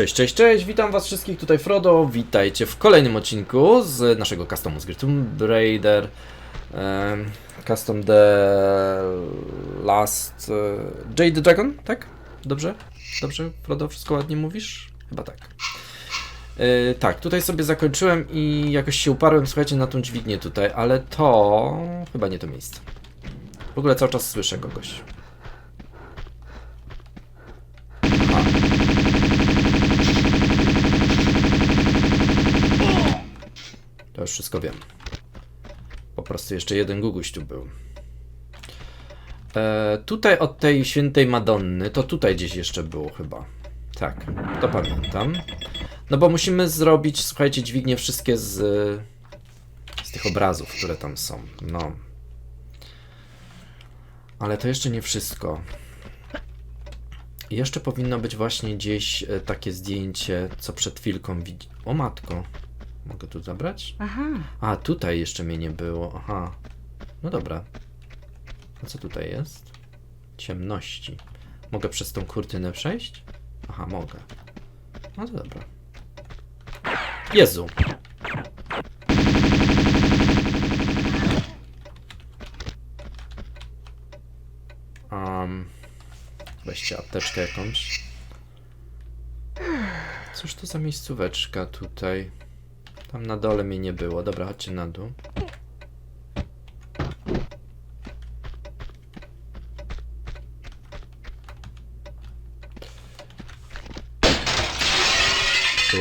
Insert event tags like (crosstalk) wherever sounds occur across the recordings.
Cześć, cześć, cześć, witam was wszystkich, tutaj Frodo, witajcie w kolejnym odcinku z naszego customu z gry Tomb Raider em, Custom The Last e, Jade Dragon, tak? Dobrze? Dobrze, Frodo, wszystko ładnie mówisz? Chyba tak. E, tak, tutaj sobie zakończyłem i jakoś się uparłem, słuchajcie, na tą dźwignię tutaj, ale to chyba nie to miejsce. W ogóle cały czas słyszę kogoś. Już wszystko wiem. Po prostu jeszcze jeden Guguś tu był. E, tutaj od tej świętej Madonny, to tutaj gdzieś jeszcze było chyba. Tak, to pamiętam. No bo musimy zrobić, słuchajcie, dźwignie wszystkie z, z tych obrazów, które tam są. No. Ale to jeszcze nie wszystko. Jeszcze powinno być właśnie gdzieś e, takie zdjęcie, co przed chwilką widzi. O matko. Mogę tu zabrać? Aha, A, tutaj jeszcze mnie nie było. Aha. No dobra. A co tutaj jest? Ciemności. Mogę przez tą kurtynę przejść? Aha, mogę. No to dobra. Jezu! Um, weźcie apteczkę jakąś. Cóż to za miejscóweczka tutaj? Tam na dole mnie nie było. Dobra, chodźcie na dół.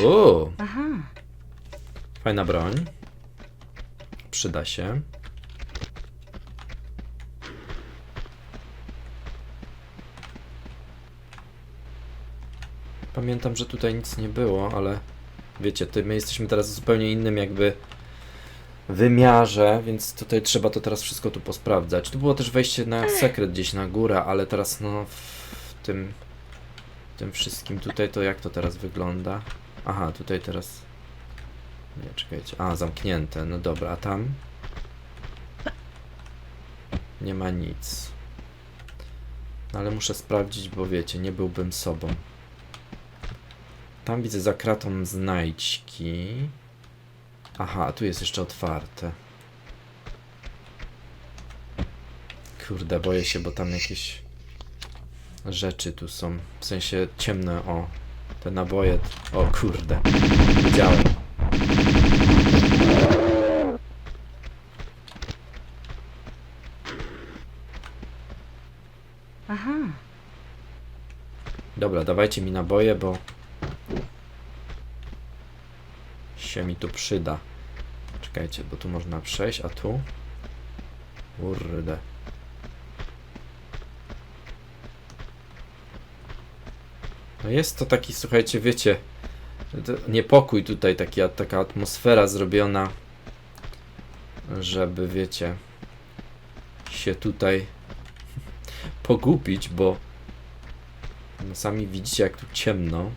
Uuu, aha. fajna broń. Przyda się. Pamiętam, że tutaj nic nie było, ale wiecie, my jesteśmy teraz w zupełnie innym jakby wymiarze, więc tutaj trzeba to teraz wszystko tu posprawdzać. Tu było też wejście na sekret gdzieś na górę, ale teraz no w tym tym wszystkim tutaj to jak to teraz wygląda? Aha, tutaj teraz nie, czekajcie. A, zamknięte. No dobra, a tam nie ma nic. No ale muszę sprawdzić, bo wiecie, nie byłbym sobą. Tam widzę za kratą znajdźki. Aha, tu jest jeszcze otwarte. Kurde, boję się, bo tam jakieś rzeczy tu są. W sensie ciemne, o. Te naboje. O kurde. Widziałem. Aha, Dobra, dawajcie mi naboje, bo się mi tu przyda. Czekajcie, bo tu można przejść, a tu? Kurde. No jest to taki, słuchajcie, wiecie, niepokój tutaj, taki, taka atmosfera zrobiona, żeby, wiecie, się tutaj (laughs) pogubić, bo no sami widzicie jak tu ciemno.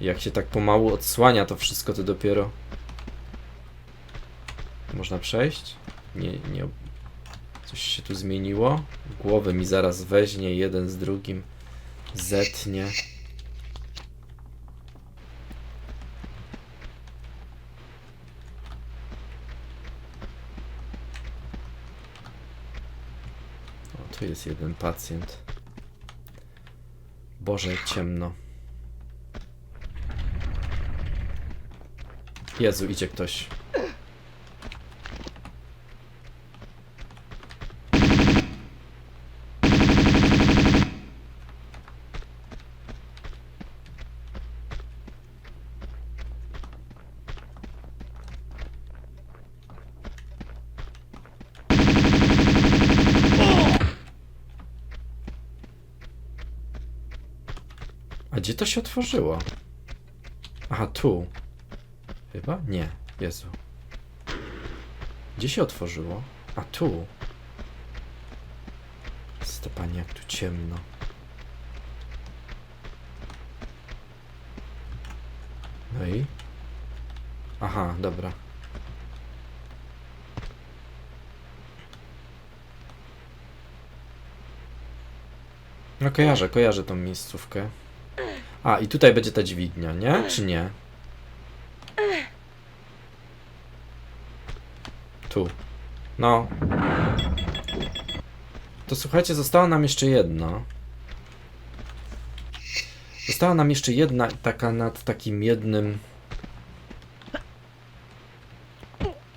Jak się tak pomału odsłania to wszystko, to dopiero można przejść? Nie, nie. Coś się tu zmieniło? Głowy mi zaraz weźmie jeden z drugim. Zetnie. O, tu jest jeden pacjent. Boże, ciemno. Jezu, idzie ktoś. A gdzie to się otworzyło? Aha, tu. Chyba? Nie. Jezu. Gdzie się otworzyło? A tu. Stepanie, jak tu ciemno. No i? Aha, dobra. No kojarzę, kojarzę tą miejscówkę. A, i tutaj będzie ta dźwignia, nie? Czy nie? Tu. No. To słuchajcie, została nam jeszcze jedna. Została nam jeszcze jedna taka nad takim jednym.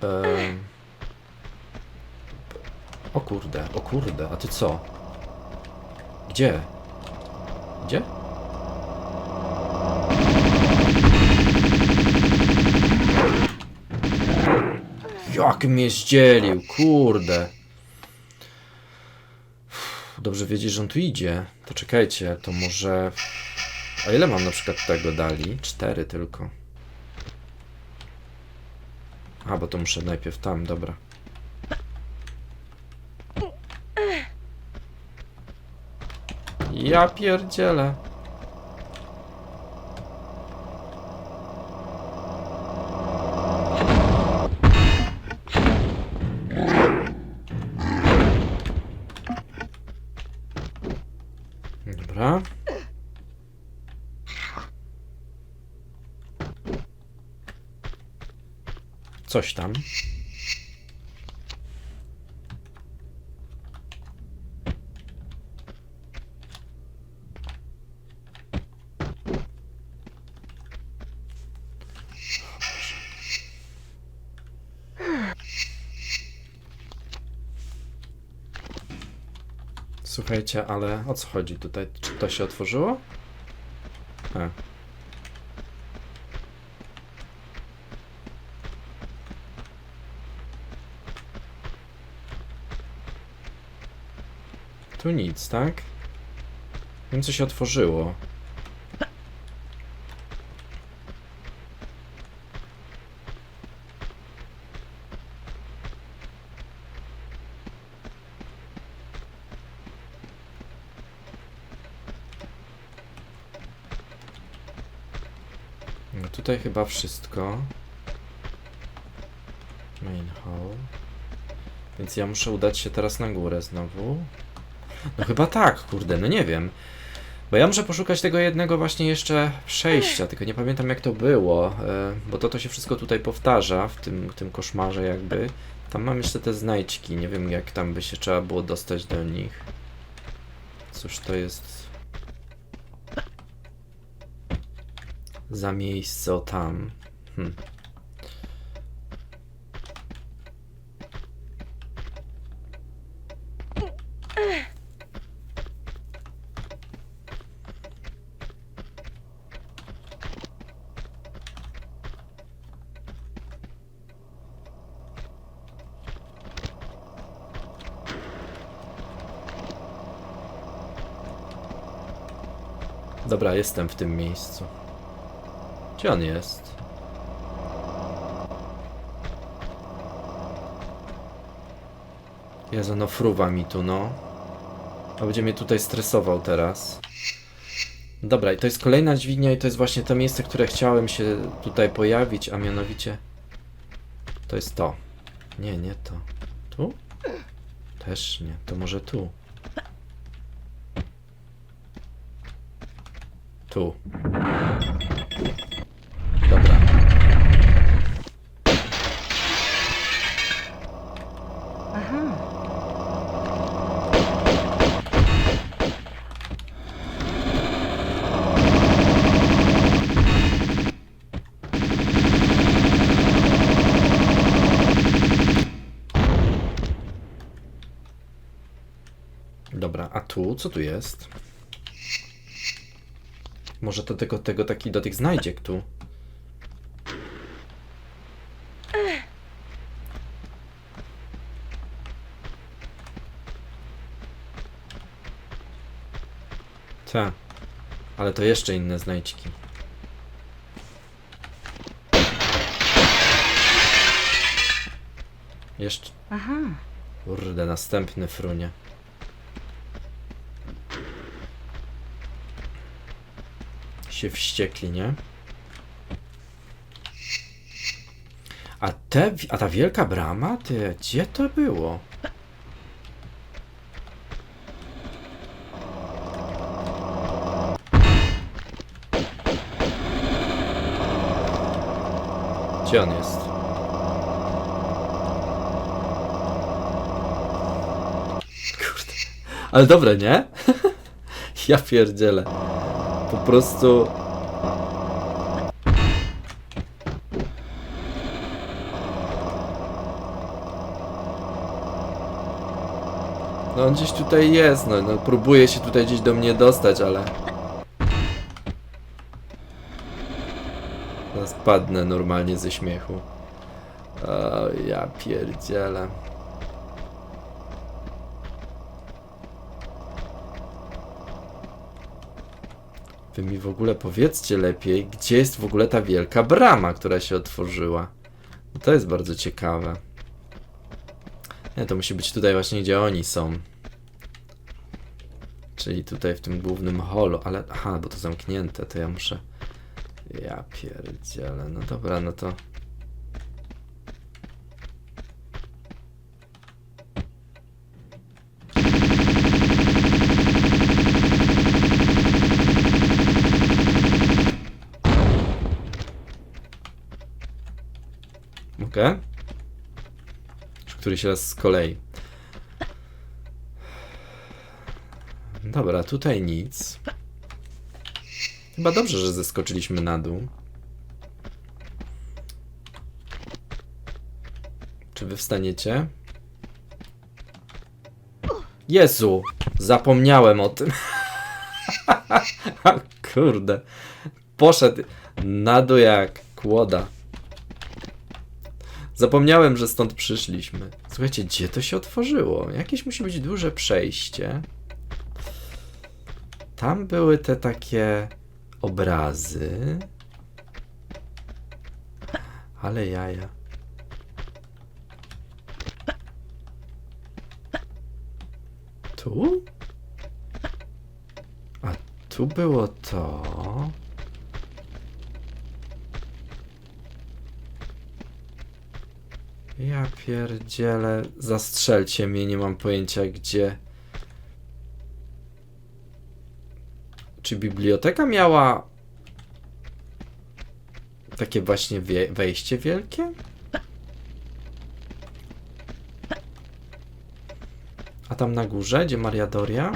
Em. O kurde, o kurde, a ty co? Gdzie? Jak mnie zdzielił, kurde. Dobrze wiedzieć, że on tu idzie. To czekajcie, to może... A ile mam na przykład tego dali? Cztery tylko. A, bo to muszę najpierw tam, dobra. Ja pierdzielę. Coś tam. Słuchajcie, ale o co chodzi tutaj? Czy to się otworzyło? A. Tu nic, tak? Wiem, co się otworzyło. No tutaj chyba wszystko. Main hall. Więc ja muszę udać się teraz na górę znowu. No chyba tak, kurde, no nie wiem. Bo ja muszę poszukać tego jednego właśnie jeszcze przejścia, tylko nie pamiętam jak to było, e, bo to to się wszystko tutaj powtarza w tym, w tym koszmarze jakby. Tam mam jeszcze te znajdźki, nie wiem jak tam by się trzeba było dostać do nich. Cóż to jest za miejsce o tam. Hm. Dobra, jestem w tym miejscu. Gdzie on jest? Jezu, no fruwa mi tu, no. A będzie mnie tutaj stresował teraz. Dobra, i to jest kolejna dźwignia i to jest właśnie to miejsce, które chciałem się tutaj pojawić, a mianowicie... To jest to. Nie, nie to. Tu? Też nie, to może tu. Tu. Dobra. Dobra, a tu co tu jest? Może to tego, tego taki dotyk znajdzie tu. Ta. Ale to jeszcze inne znajdźki. Jeszcze. Aha. Kurde, następny frunie. się wściekli, nie? A, te, a ta wielka brama, ty, gdzie to było? Gdzie on jest? Kurde. Ale dobre, nie? (laughs) ja pierdzielę. Po prostu... No on gdzieś tutaj jest, no, no próbuje się tutaj gdzieś do mnie dostać, ale... Teraz padnę normalnie ze śmiechu. O, ja pierdzielę. Wy mi w ogóle powiedzcie lepiej, gdzie jest w ogóle ta wielka brama, która się otworzyła. No to jest bardzo ciekawe. Nie, to musi być tutaj właśnie, gdzie oni są. Czyli tutaj w tym głównym holu, ale... Aha, bo to zamknięte, to ja muszę... Ja pierdzielę, no dobra, no to... Mogę? Któryś raz z kolei. Dobra, tutaj nic. Chyba dobrze, że zeskoczyliśmy na dół. Czy wy wstaniecie? Jezu! Zapomniałem o tym. (laughs) Kurde. Poszedł na dół jak kłoda. Zapomniałem, że stąd przyszliśmy. Słuchajcie, gdzie to się otworzyło? Jakieś musi być duże przejście. Tam były te takie obrazy. Ale jaja. Tu? A tu było to. Ja pierdzielę. Zastrzelcie mnie, nie mam pojęcia gdzie. Czy biblioteka miała takie właśnie wejście wielkie? A tam na górze, gdzie Maria Doria?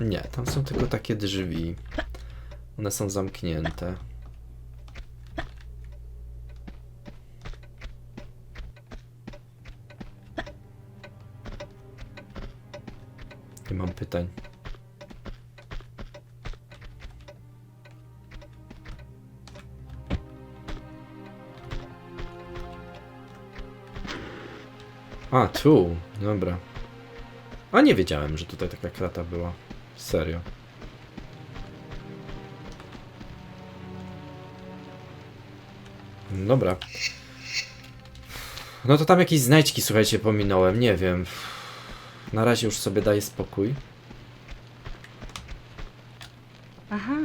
Nie, tam są tylko takie drzwi. One są zamknięte. Nie mam pytań. A, tu. Dobra. A nie wiedziałem, że tutaj taka krata była. Serio. Dobra. No to tam jakieś znajdźki, słuchajcie, pominąłem. Nie wiem. Na razie już sobie daję spokój. Aha,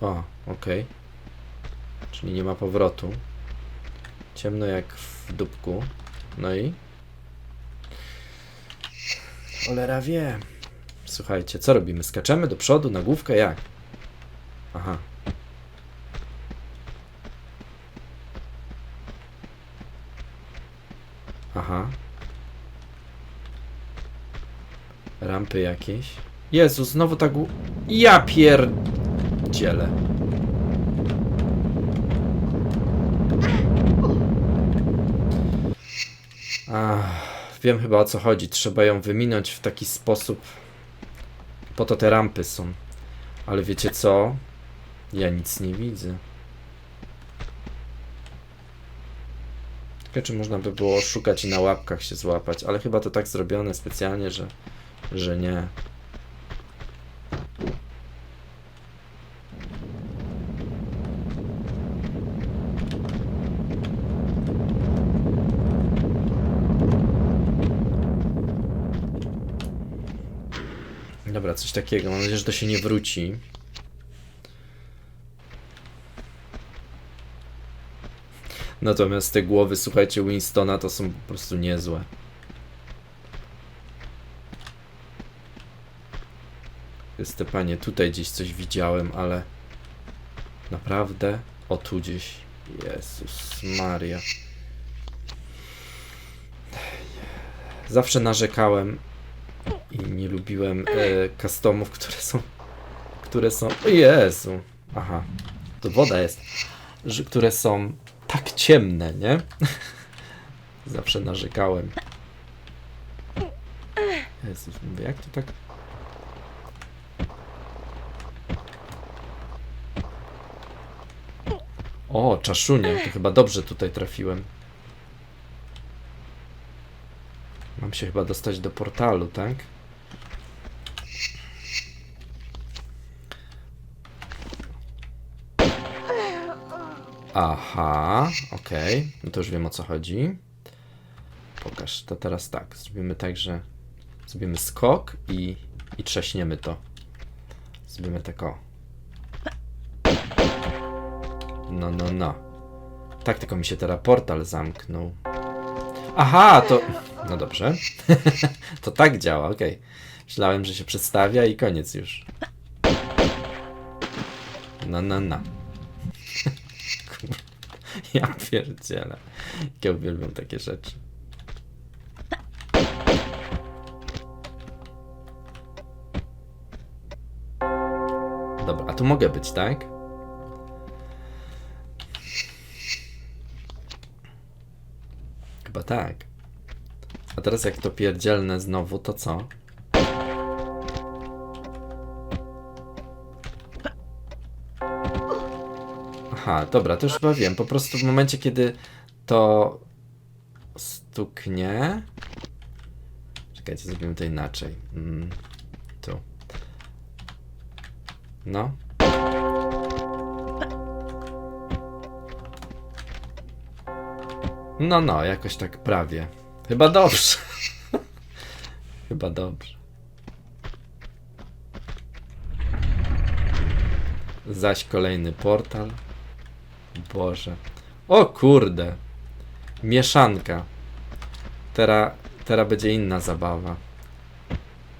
O, okej. Czyli nie ma powrotu. Ciemno jak w dupku. No i? Cholera wie. Słuchajcie, co robimy? Skaczemy do przodu, na główkę? Jak? Aha. Aha. Rampy jakieś. Jezu, znowu tak... u- Ja pierdzielę. Ach, wiem chyba o co chodzi. Trzeba ją wyminąć w taki sposób. Po to te rampy są. Ale wiecie co? Ja nic nie widzę. Czy można by było szukać i na łapkach się złapać, ale chyba to tak zrobione specjalnie, że, że nie. Dobra, coś takiego. Mam nadzieję, że to się nie wróci. Natomiast te głowy, słuchajcie, Winstona to są po prostu niezłe. Stepanie, tutaj gdzieś coś widziałem, ale naprawdę? O, tu gdzieś. Jezus Maria. Zawsze narzekałem i nie lubiłem e, które są. Które są. O Jezu. Aha. To woda jest. Że, które są tak ciemne, nie? (laughs) Zawsze narzekałem. Jezus, mówię, jak to tak. O, czaszunie, to chyba dobrze tutaj trafiłem. Mam się chyba dostać do portalu, tak? Aha, okej. No to już wiem o co chodzi. Pokaż, to teraz tak. Zrobimy tak, że zrobimy skok i, i trzaśniemy to. Zrobimy tak o. No, no, no. Tak, tylko mi się teraz portal zamknął. Aha, to. No dobrze. (laughs) to tak działa, okej. Myślałem, że się przedstawia i koniec już. No, no, no. (laughs) Ja pierdzielę. Ja uwielbiam takie rzeczy. Dobra, a tu mogę być, tak? Chyba tak. A teraz jak to pierdzielne znowu, to co? Aha, dobra, to już chyba wiem. Po prostu w momencie, kiedy to stuknie... Czekajcie, zrobimy to inaczej. Mm, tu. No. No, no, jakoś tak prawie. Chyba dobrze. (laughs) Chyba dobrze. Zaś kolejny portal. Boże. O kurde. Mieszanka. Teraz, teraz będzie inna zabawa.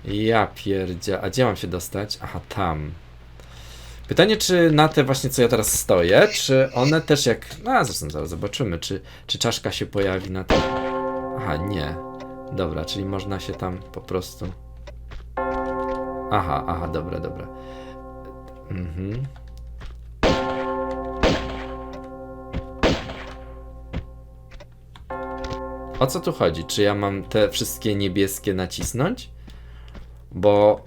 Ja pierdzia. A gdzie mam się dostać? Aha, tam. Pytanie, czy na te właśnie, co ja teraz stoję, czy one też jak... A, zresztą zaraz zobaczymy, czy, czy czaszka się pojawi na tym. Aha, nie. Dobra, czyli można się tam po prostu... Aha, aha, dobra, dobra. Mhm. O co tu chodzi? Czy ja mam te wszystkie niebieskie nacisnąć? Bo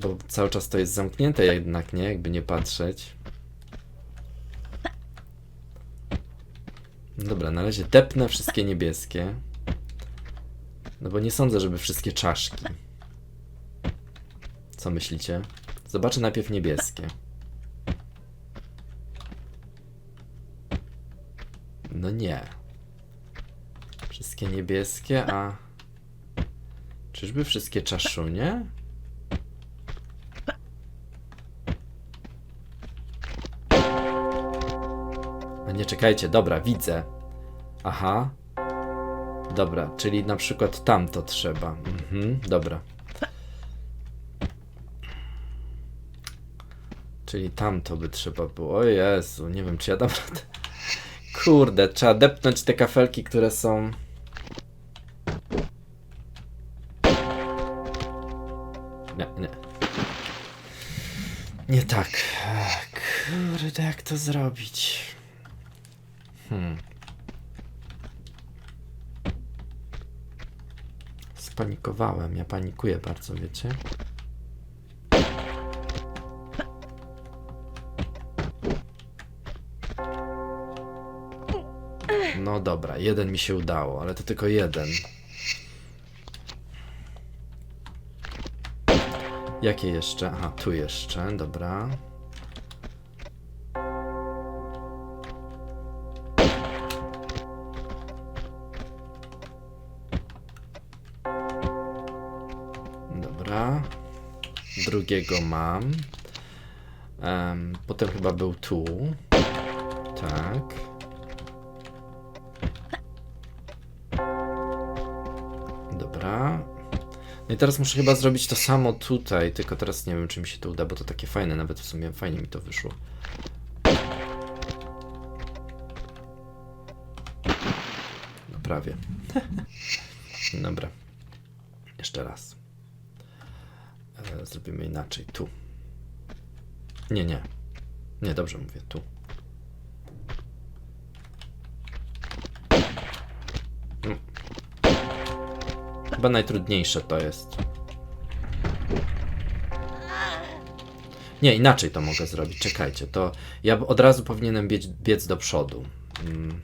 bo cały czas to jest zamknięte jednak, nie? Jakby nie patrzeć. No Dobra, na razie depnę wszystkie niebieskie. No bo nie sądzę, żeby wszystkie czaszki. Co myślicie? Zobaczę najpierw niebieskie. No nie. Niebieskie, a... Czyżby wszystkie czaszunie? A nie czekajcie, dobra, widzę. Aha. Dobra, czyli na przykład tamto trzeba. Mhm, dobra. Czyli tamto by trzeba było. O Jezu, nie wiem czy ja dam radę. Kurde, trzeba depnąć te kafelki, które są... Nie, nie. Nie tak. Kurde, jak to zrobić? Hmm. Spanikowałem. Ja panikuję bardzo, wiecie? No dobra, jeden mi się udało, ale to tylko jeden. Jakie jeszcze? Aha, tu jeszcze, dobra. Dobra. Drugiego mam. Em, potem chyba był tu. Tak. Dobra. No i teraz muszę chyba zrobić to samo tutaj, tylko teraz nie wiem, czy mi się to uda, bo to takie fajne, nawet w sumie fajnie mi to wyszło. No prawie. (laughs) Dobra. Jeszcze raz. E, zrobimy inaczej. Tu. Nie, nie. Nie, dobrze mówię. Tu. Chyba najtrudniejsze to jest. Nie, inaczej to mogę zrobić. Czekajcie, to ja od razu powinienem biec, biec do przodu. Mm.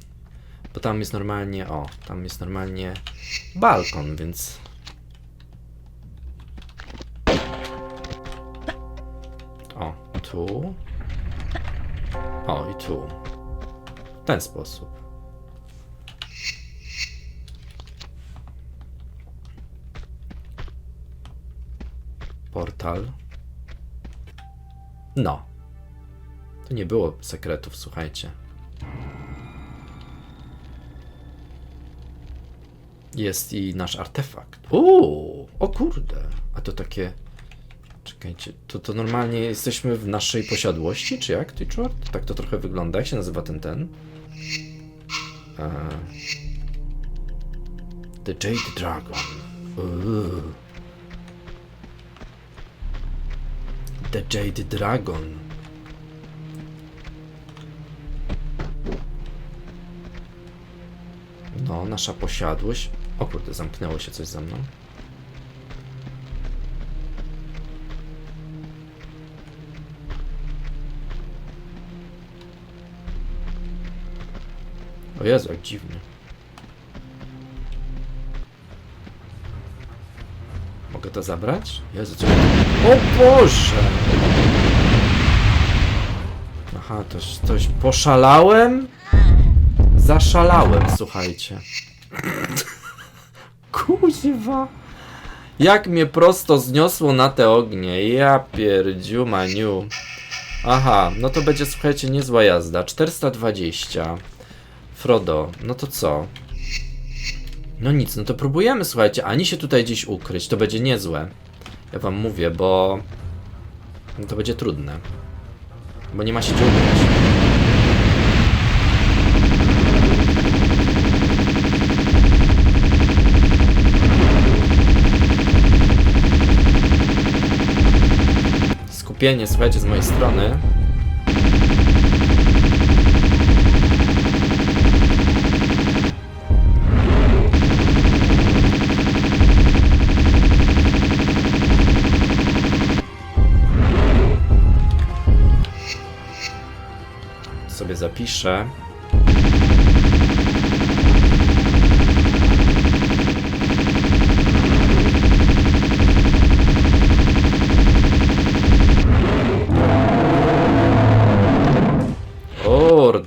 Bo tam jest normalnie, o, tam jest normalnie balkon, więc. O, tu. O, i tu. W ten sposób. No. To nie było sekretów, słuchajcie. Jest i nasz artefakt. Uuu, o kurde. A to takie. Czekajcie, to, to normalnie jesteśmy w naszej posiadłości, czy jak, Twitchword? Tak to trochę wygląda. Jak się nazywa ten ten? E... The Jade Dragon. Uuu. The Jade Dragon. No, nasza posiadłość. O kurde, zamknęło się coś za mną. O Jezu, jak dziwnie. To zabrać? Jezu, co... O Boże! Aha, to coś poszalałem? Zaszalałem, słuchajcie. (laughs) Kuźwa. Jak mnie prosto zniosło na te ognie. Ja pierdziu maniu. Aha, no to będzie, słuchajcie, niezła jazda. 420. Frodo, no to co? No nic, no to próbujemy, słuchajcie, ani się tutaj gdzieś ukryć, to będzie niezłe. Ja wam mówię, bo... No to będzie trudne. Bo nie ma się gdzie ukryć. Skupienie, słuchajcie, z mojej strony.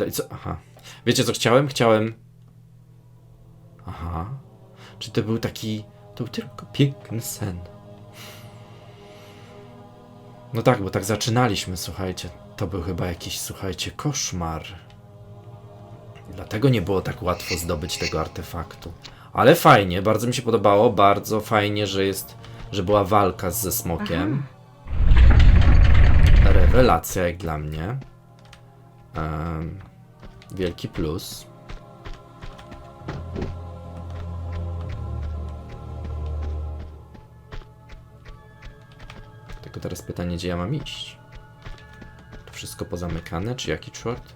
I co? Aha. Wiecie co chciałem? Chciałem. Aha. Czy to był taki. To był tylko piękny sen. No tak, bo tak zaczynaliśmy, słuchajcie. To był chyba jakiś, słuchajcie, koszmar. Dlatego nie było tak łatwo zdobyć tego artefaktu. Ale fajnie, bardzo mi się podobało, bardzo fajnie, że jest, że była walka ze smokiem. Rewelacja jak dla mnie. Em, wielki plus. Tylko teraz pytanie, gdzie ja mam iść? Wszystko pozamykane, czy jaki czort?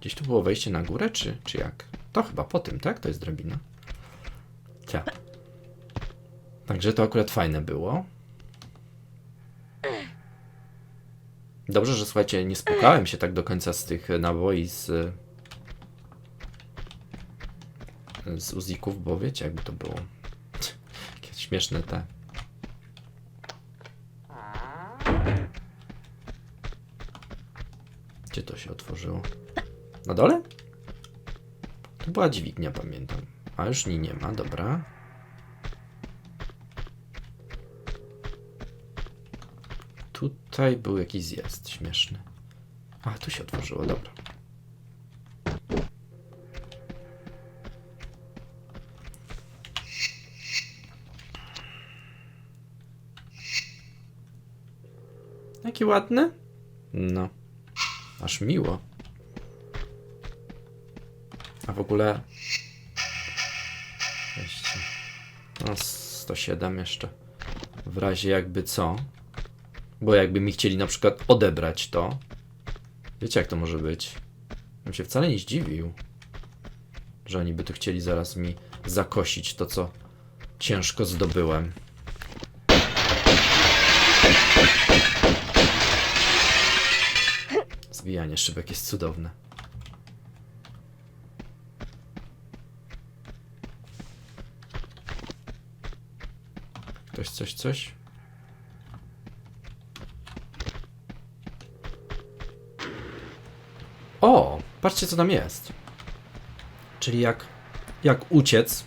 Gdzieś tu było wejście na górę, czy, czy jak? To chyba po tym, tak? To jest drabina. Cia. Także to akurat fajne było. Dobrze, że słuchajcie, nie spłukałem się tak do końca z tych naboi z z uzików, bo wiecie jakby to było. (laughs) Jakie śmieszne te. się otworzyło? Na dole? To była dźwignia, pamiętam. A już nie, nie ma, dobra. Tutaj był jakiś zjazd śmieszny. A, tu się otworzyło, dobra. Jaki ładne, No. Aż miło. A w ogóle... Weźcie. No, 107 jeszcze. W razie jakby co. Bo jakby mi chcieli na przykład odebrać to. Wiecie jak to może być? Bym się wcale nie zdziwił. Że oni by tu chcieli zaraz mi zakosić to, co ciężko zdobyłem. Zwijanie szybek jest cudowne. Ktoś coś, coś? O, patrzcie co tam jest. Czyli jak, jak uciec,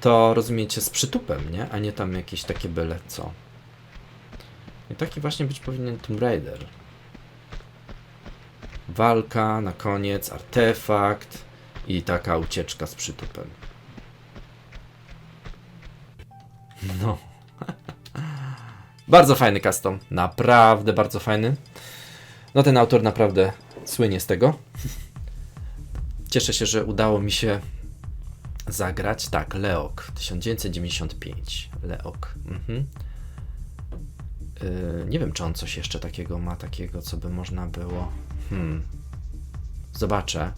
to rozumiecie z przytupem, nie? A nie tam jakieś takie byle co. I taki właśnie być powinien Tomb Raider. Walka, na koniec, artefakt i taka ucieczka z przytupem. No. (laughs) bardzo fajny custom. Naprawdę bardzo fajny. No ten autor naprawdę słynie z tego. (laughs) Cieszę się, że udało mi się zagrać. Tak, Leok 1995. Leok. Mhm. Yy, nie wiem, czy on coś jeszcze takiego ma, takiego, co by można było. Hmm. Zobaczę.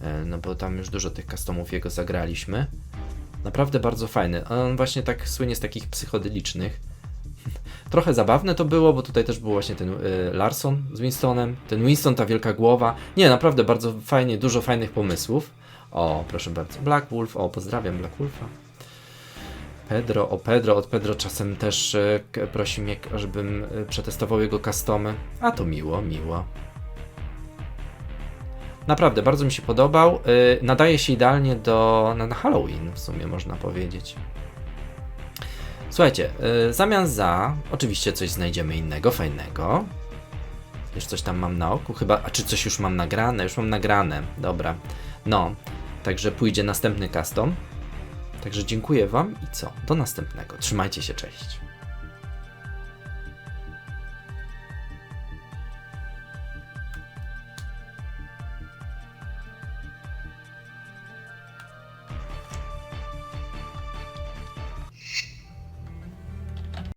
Yy, no bo tam już dużo tych customów jego zagraliśmy. Naprawdę bardzo fajny. On właśnie tak słynie z takich psychodelicznych. (laughs) Trochę zabawne to było, bo tutaj też był właśnie ten y, Larson z Winstonem. Ten Winston, ta wielka głowa. Nie, naprawdę bardzo fajnie, dużo fajnych pomysłów. O, proszę bardzo. Black Wolf, o, pozdrawiam Black Wolfa. Pedro, o Pedro, od Pedro czasem też k- prosi mnie, żebym przetestował jego customy. A to miło, miło. Naprawdę, bardzo mi się podobał. Y, nadaje się idealnie do na, Halloween, w sumie można powiedzieć. Słuchajcie, y, zamian za oczywiście coś znajdziemy innego, fajnego. Już coś tam mam na oku, chyba. A czy coś już mam nagrane? Już mam nagrane. Dobra. No, także pójdzie następny custom. Także dziękuję Wam i co? Do następnego. Trzymajcie się, cześć.